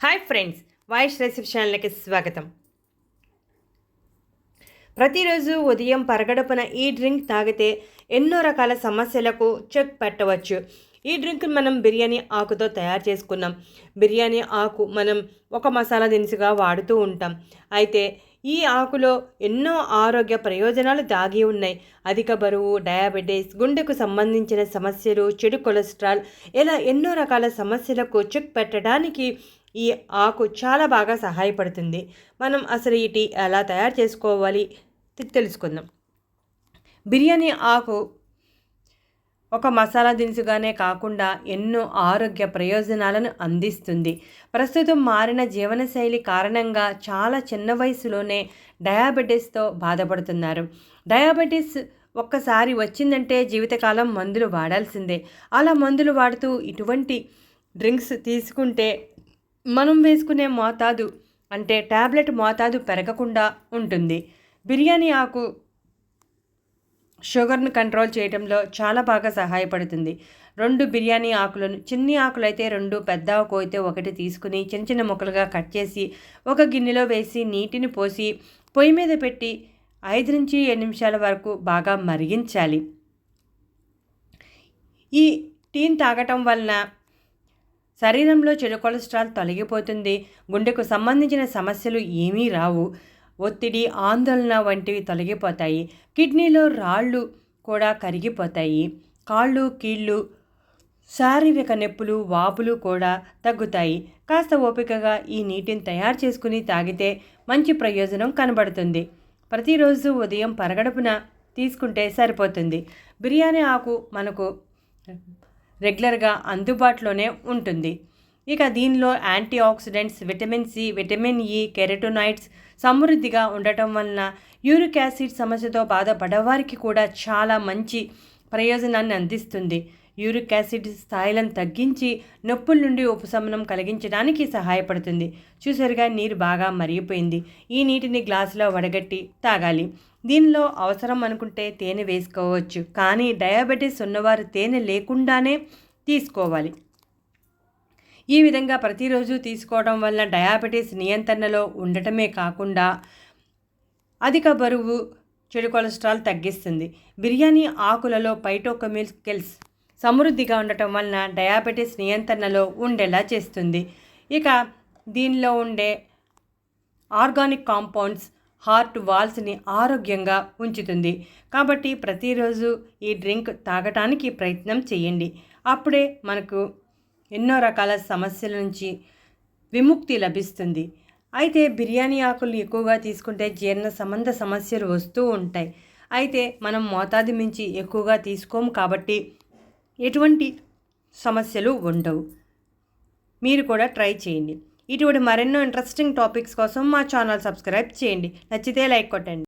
Hi friends voice recipe ఛానల్కి స్వాగతం. ప్రతిరోజు ఉదయం పరగడపున ఈ డ్రింక్ తాగితే ఎన్నో రకాల సమస్యలకు చెక్ పెట్టవచ్చు. ఈ డ్రింక్ మనం బిర్యానీ ఆకుతో తయారు చేసుకున్నాం. బిర్యానీ ఆకు మనం ఒక మసాలా దినుసుగా వాడుతూ ఉంటాం. అయితే ఈ ఆకులో ఎన్నో ఆరోగ్య ప్రయోజనాలు దాగి ఉన్నాయి. అధిక బరువు డయాబెటీస్ గుండెకు సంబంధించిన సమస్యలు చెడు కొలెస్ట్రాల్ ఇలా ఎన్నో రకాల సమస్యలకు చెక్ పెట్టడానికి ఈ ఆకు చాలా బాగా సహాయపడుతుంది. మనం అసలు ఈ టీ ఎలా తయారు చేసుకోవాలి తెలుసుకుందాం. బిర్యానీ ఆకు ఒక మసాలా దినుసుగానే కాకుండా ఎన్నో ఆరోగ్య ప్రయోజనాలను అందిస్తుంది. ప్రస్తుతం మారిన జీవనశైలి కారణంగా చాలా చిన్న వయసులోనే డయాబెటీస్తో బాధపడుతున్నారు. డయాబెటీస్ ఒక్కసారి వచ్చిందంటే జీవితకాలం మందులు వాడాల్సిందే. అలా మందులు వాడుతూ ఇటువంటి డ్రింక్స్ తీసుకుంటే మనం వేసుకునే మోతాదు అంటే టాబ్లెట్ మోతాదు పెరగకుండా ఉంటుంది. బిర్యానీ ఆకు షుగర్ను కంట్రోల్ చేయడంలో చాలా బాగా సహాయపడుతుంది. రెండు బిర్యానీ ఆకులను చిన్ని ఆకులు అయితే రెండు పెద్ద ఆకు అయితే ఒకటి తీసుకుని చిన్న చిన్న ముక్కలుగా కట్ చేసి ఒక గిన్నెలో వేసి నీటిని పోసి పొయ్యి మీద పెట్టి ఐదు నుంచి ఏడు నిమిషాల వరకు బాగా మరిగించాలి. ఈ టీని తాగటం వలన శరీరంలో చెడు కొలెస్ట్రాల్ తొలగిపోతుంది. గుండెకు సంబంధించిన సమస్యలు ఏమీ రావు. ఒత్తిడి ఆందోళన వంటివి తొలగిపోతాయి. కిడ్నీలో రాళ్ళు కూడా కరిగిపోతాయి. కాళ్ళు కీళ్ళు శారీరక నొప్పులు వాపులు కూడా తగ్గుతాయి. కాస్త ఓపికగా ఈ నీటిని తయారు చేసుకుని తాగితే మంచి ప్రయోజనం కనబడుతుంది. ప్రతిరోజు ఉదయం పరగడుపున తీసుకుంటే సరిపోతుంది. బిర్యానీ ఆకు మనకు రెగ్యులర్గా అందుబాటులోనే ఉంటుంది. ఇక దీనిలో anti oxidants vitamin C vitamin E carotenoids సమృద్ధిగా ఉండటం వలన యూరిక్ యాసిడ్ సమస్యతో బాధపడేవారికి కూడా చాలా మంచి ప్రయోజనాన్ని అందిస్తుంది. యూరిక్ యాసిడ్ స్థాయిలను తగ్గించి నొప్పుల నుండి ఉపశమనం కలిగించడానికి సహాయపడుతుంది. చూసారుగా నీరు బాగా మరిగిపోయింది. ఈ నీటిని గ్లాసులో వడగట్టి తాగాలి. దీనిలో అవసరం అనుకుంటే తేనె వేసుకోవచ్చు. కానీ డయాబెటీస్ ఉన్నవారు తేనె లేకుండానే తీసుకోవాలి. ఈ విధంగా ప్రతిరోజు తీసుకోవడం వల్ల డయాబెటీస్ నియంత్రణలో ఉండటమే కాకుండా అధిక బరువు చెడు కొలెస్ట్రాల్ తగ్గిస్తుంది. బిర్యానీ ఆకులలో పైటోకమిల్కెల్స్ సమృద్ధిగా ఉండటం వలన డయాబెటీస్ నియంత్రణలో ఉండేలా చేస్తుంది. ఇక దీనిలో ఉండే ఆర్గానిక్ కాంపౌండ్స్ హార్ట్ వాల్స్ని ఆరోగ్యంగా ఉంచుతుంది. కాబట్టి ప్రతిరోజు ఈ డ్రింక్ తాగటానికి ప్రయత్నం చేయండి. అప్పుడే మనకు ఎన్నో రకాల సమస్యల నుంచి విముక్తి లభిస్తుంది. అయితే బిర్యానీ ఆకులు ఎక్కువగా తీసుకుంటే జీర్ణ సంబంధ సమస్యలు వస్తూ ఉంటాయి. అయితే మనం మోతాదు మించి ఎక్కువగా తీసుకోము కాబట్టి ఎటువంటి సమస్యలు ఉండవు. మీరు కూడా ట్రై చేయండి. ఇటువంటి మరెన్నో ఇంట్రెస్టింగ్ టాపిక్స్ కోసం మా ఛానల్ సబ్స్క్రైబ్ చేయండి. నచ్చితే లైక్ కొట్టండి.